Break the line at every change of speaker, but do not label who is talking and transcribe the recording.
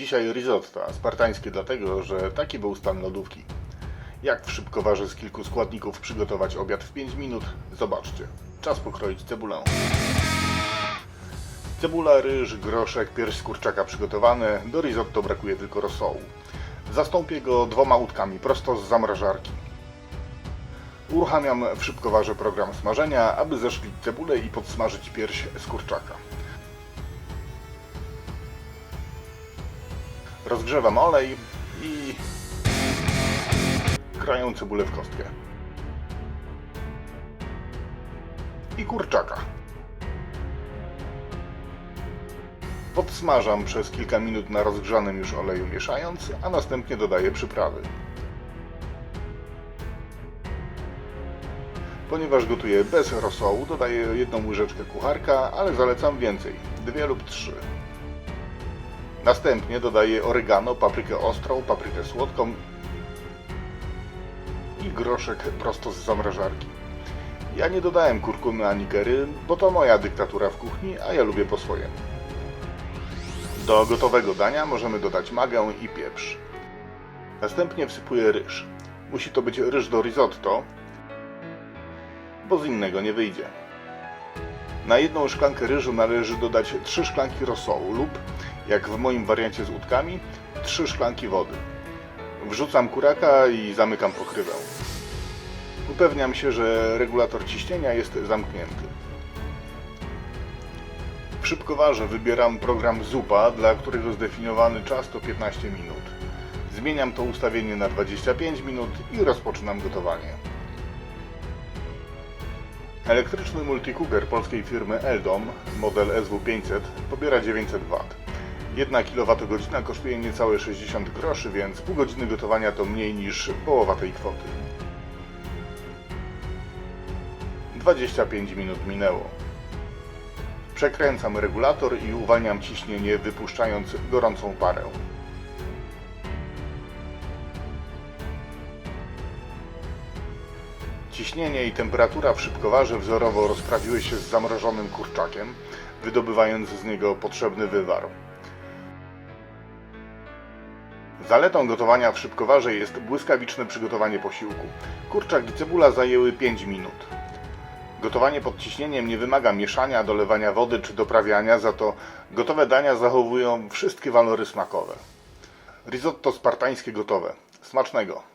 Dzisiaj risotto, spartańskie dlatego, że taki był stan lodówki. Jak w szybkowarze z kilku składników przygotować obiad w 5 minut? Zobaczcie. Czas pokroić cebulę. Cebula, ryż, groszek, pierś z kurczaka przygotowane. Do risotto brakuje tylko rosołu. Zastąpię go dwoma łódkami prosto z zamrażarki. Uruchamiam w szybkowarze program smażenia, aby zeszklić cebulę i podsmażyć pierś z kurczaka. Rozgrzewam olej i kraję cebulę w kostkę. I kurczaka. Podsmażam przez kilka minut na rozgrzanym już oleju mieszając, a następnie dodaję przyprawy. Ponieważ gotuję bez rosołu, dodaję jedną łyżeczkę kucharka, ale zalecam więcej, dwie lub trzy. Następnie dodaję oregano, paprykę ostrą, paprykę słodką i groszek prosto z zamrażarki. Ja nie dodałem kurkumy ani kery, bo to moja dyktatura w kuchni, a ja lubię po swojemu. Do gotowego dania możemy dodać magę i pieprz. Następnie wsypuję ryż. Musi to być ryż do risotto, bo z innego nie wyjdzie. Na jedną szklankę ryżu należy dodać 3 szklanki rosołu lub, jak w moim wariancie z łódkami, 3 szklanki wody. Wrzucam kuraka i zamykam pokrywę. Upewniam się, że regulator ciśnienia jest zamknięty. W szybkowarze wybieram program Zupa, dla którego zdefiniowany czas to 15 minut. Zmieniam to ustawienie na 25 minut i rozpoczynam gotowanie. Elektryczny multicooker polskiej firmy Eldom, model SW500, pobiera 900 W. 1 kWh kosztuje niecałe 60 groszy, więc pół godziny gotowania to mniej niż połowa tej kwoty. 25 minut minęło. Przekręcam regulator i uwalniam ciśnienie, wypuszczając gorącą parę. Ciśnienie i temperatura w szybkowarze wzorowo rozprawiły się z zamrożonym kurczakiem, wydobywając z niego potrzebny wywar. Zaletą gotowania w szybkowarze jest błyskawiczne przygotowanie posiłku. Kurczak i cebula zajęły 5 minut. Gotowanie pod ciśnieniem nie wymaga mieszania, dolewania wody czy doprawiania, za to gotowe dania zachowują wszystkie walory smakowe. Risotto spartańskie gotowe. Smacznego!